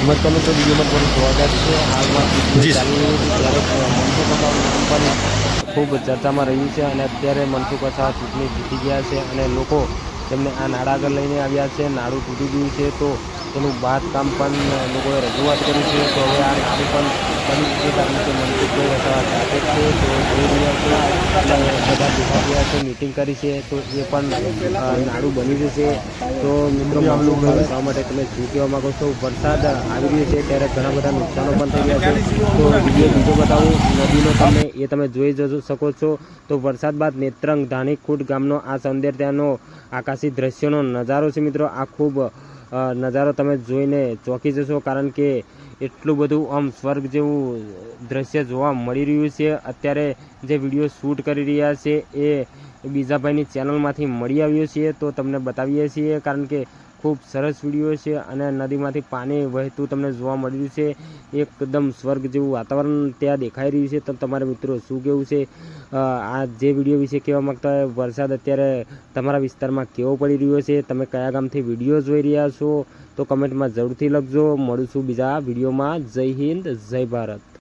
નમસ્કાર મિત્રો વિડીયોમાં તમારું સ્વાગત છે. હાલમાં ત્યારે ખૂબ ચર્ચામાં રહ્યું છે અને અત્યારે મનસુખ વસાવા ચૂંટણી જીતી ગયા છે અને લોકો તેમને આ નાડા આગળ લઈને આવ્યા છે. નાડું તૂટી ગયું છે તો તેનું બાંધકામ પણ લોકોએ રજૂઆત કરી છે. તો હવે આ નાડું પણ મિટિંગ કરી છે, તો એ પણ નાડું બની જશે. તો મિત્રો વસાવા માટે તમે શું કહેવા માંગો છો? વરસાદ આવી રહ્યો છે ત્યારે ઘણા બધા નુકસાનો પણ થઈ ગયા છે. તો વીડિયો બીજો બતાવું. નદીનો તમે એ તમે જોઈ જ શકો છો. તો વરસાદ બાદ નેત્રંગ ધાણીખૂટ ગામનો આ સૌંદર્યનો આકાશી દ્રશ્યનો નજારો છે મિત્રો. આ ખૂબ નજારો તમે જોઈને ચોંકી જશો કારણ કે એટલું બધું આમ સ્વર્ગ જેવું દ્રશ્ય જોવા મળી રહ્યું છે. અત્યારે જે વીડિયો શૂટ કરી રહ્યા છે એ બીજા ભાઈની ચેનલમાંથી મળી આવ્યો છે તો તમને બતાવીએ છીએ કારણ કે ખૂબ સરસ વીડિયો છે અને નદીમાંથી પાણી વહેતું તમને જોવા મળી રહ્યું છે. એકદમ સ્વર્ગ જેવું વાતાવરણ ત્યાં દેખાઈ રહ્યું છે. તો તમારા મિત્રો શું કેવું છે? આ જે વીડિયો વિશે કહેવા માગતા હોય, વરસાદ અત્યારે તમારા વિસ્તારમાં કેવો પડી રહ્યો છે? તમે કયા ગામથી વીડિયો જોઈ રહ્યા છો? તો કમેન્ટમાં જરૂરથી લખજો. મળું છું બીજા વિડીયોમાં. જય હિન્દ, જય ભારત.